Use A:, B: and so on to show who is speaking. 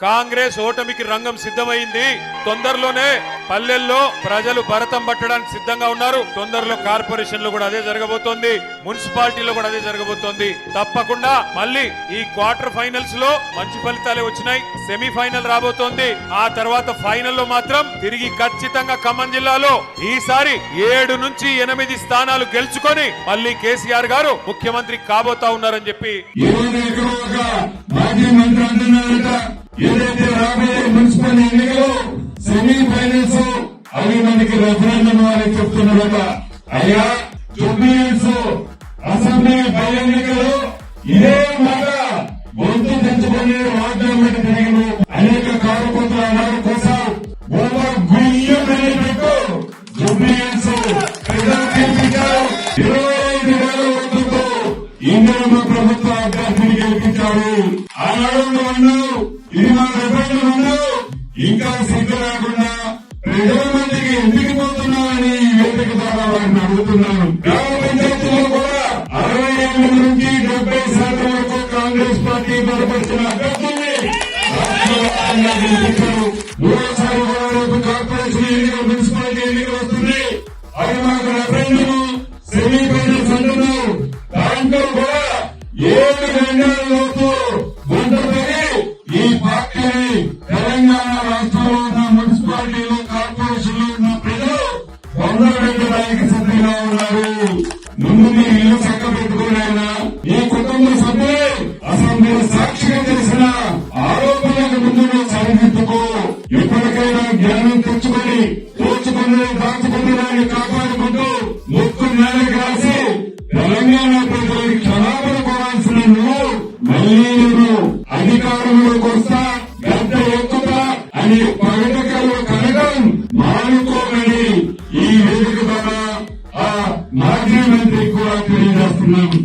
A: కాంగ్రెస్ ఓటమికి రంగం సిద్ధమైంది. తొందరలోనే పల్లెల్లో ప్రజలు భరతం పట్టడానికి సిద్ధంగా ఉన్నారు. తొందరలో కార్పొరేషన్లో కూడా అదే జరగబోతోంది. మున్సిపాలిటీలో కూడా అదే జరగబోతోంది. తప్పకుండా మళ్ళీ ఈ క్వార్టర్ ఫైనల్స్లో మంచి ఫలితాలే వచ్చినాయి. సెమీఫైనల్ రాబోతోంది. ఆ తర్వాత ఫైనల్లో మాత్రం తిరిగి ఖచ్చితంగా ఖమ్మం జిల్లాలో ఈసారి ఏడు నుంచి ఎనిమిది స్థానాలు గెలుచుకొని మళ్ళీ కేసీఆర్ గారు ముఖ్యమంత్రి కాబోతా ఉన్నారని చెప్పి
B: సెమీఫైనల్స్ అవి మనకి రెఫరెండం అని చెప్తున్నారట. అయ్యా జూబ్లీస్ అసెంబ్లీ పై ఎన్నికలు ఇదే మాట. గొంతు తెచ్చుకొని వాగ్దానం తిరిగి అనేక కార్యకర్తల అమలు కోసం ఓవర్ గుయ్యం పెట్టు. జూబ్లీస్ ప్రజలు ఇరవై ఐదు వేల ఓట్లతో ఇందిరమ్మ ప్రభుత్వ అభ్యర్థిని గెలిపించారు. ఆనాడు నువ్వు అన్నావు ఇది మా రెఫరెండం అన్నావు ఇంకా లేకుండా ప్రజల మందికి ఎందుకు పోతున్నామని వేదిక ద్వారా వారిని అడుగుతున్నాను. గ్రామ పంచాయతీలో కూడా అరవై ఎనిమిది నుంచి డెబ్బై శాతం వరకు కాంగ్రెస్ పార్టీ బలపరిచిన అభ్యర్థుల్ని మూడోసారి కూడా రేపు కార్పొరేషన్ మున్సిపాలిటీ వస్తుంది అవి మాకు రెఫరెండం సెమీఫైనల్స్ అంటున్నావు దాంట్లో కూడా ఏడు పొందడానికి ఉన్నారు ముందు మీ ఇల్లు చక్క పెట్టుకున్నాయినా ఈ కుటుంబ సభ్యులే అసెంబ్లీ సాక్షిగా తెలిసిన ఆరోపణలకు ముందు సరిదిద్దుకో ఎప్పటికైనా జ్ఞానం తెచ్చుకొని దోచుకుని దాచుకుని కాపాడుకుంటూ ముక్కు నేలకి రాసి తెలంగాణ ప్రజలకు క్షమాపణ కోరాల్సిన నువ్వు మళ్ళీ నువ్వు అధికారంలోకి వస్తా గద్ద ఎక్కుతా అని పగటకలు కనడం మానుకో ఈ వేదిక ద్వారా ఆ మాజీ మంత్రికి కూడా తెలియజేస్తున్నాం.